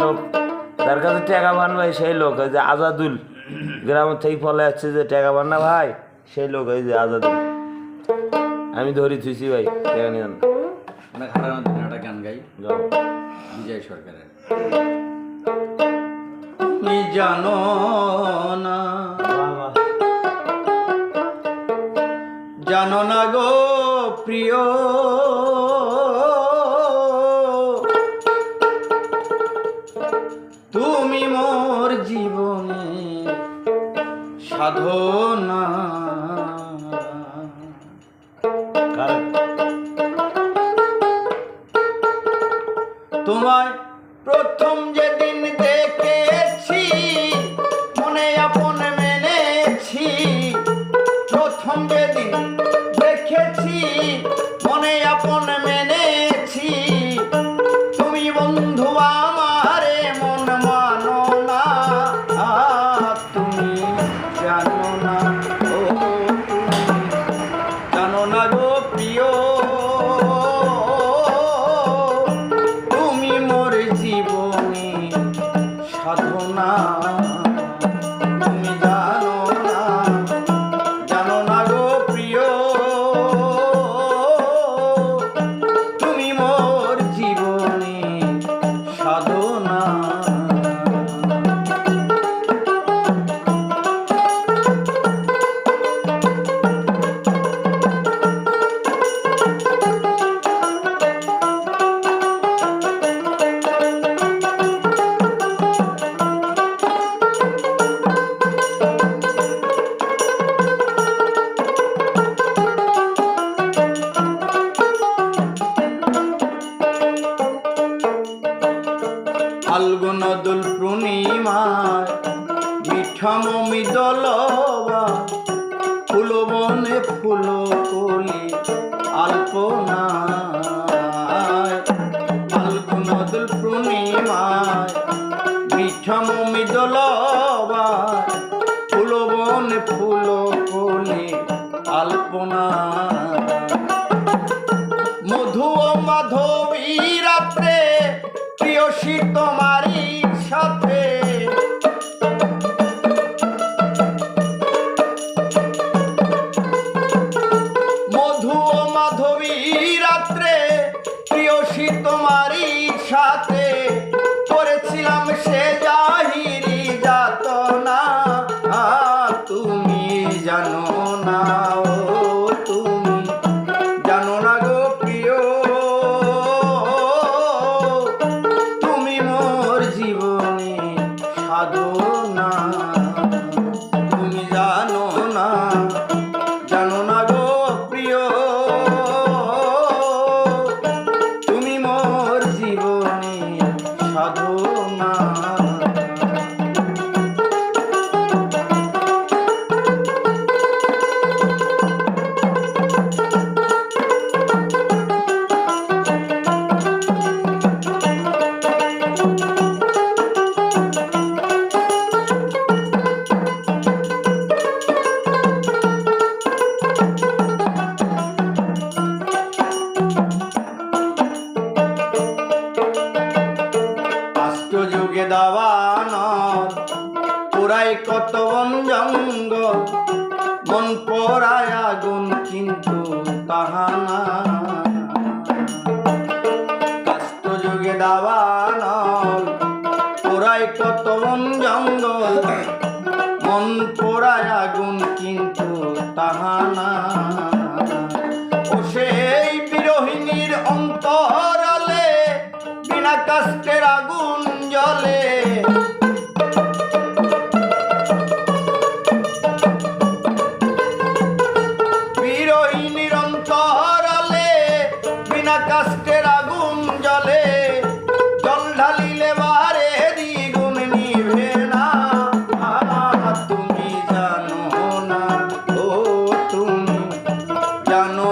লোক তার কাছে টাকা পান ভাই সেই লোক ওই যে আজাদুল। গ্রামের থেকে ফলে আসছে যে টাকা পান না ভাই সেই লোক ওই যে আজাদুল। আমি ধরি থুইছি ভাই টাকা নিয়ে আমরা খারাপ দিন একটা গান গাই। বিজয় সরকারের। তুমি জানো না। জানো না গো প্রিয়। তোমায় প্রথম যেদিন দেখেছি adorado. মিঠামমি দলবা ফুল বনে ফুল কলি আলপনা ফাল্গুন দোল পূর্ণিমায় মিঠামমি দলবা ফুল বনে ফুল কলি আলপনা রাত্রে প্রিয়সী তোমারই সাথে। পুরাই কত বন জঙ্গল মন পড়ায় আগুন, কিন্তু তাহানা কাষ্ট যুগে দাবান পুরাই কত বন জঙ্গল মন পোড়ায় আগুন, কিন্তু তাহানা ও জানো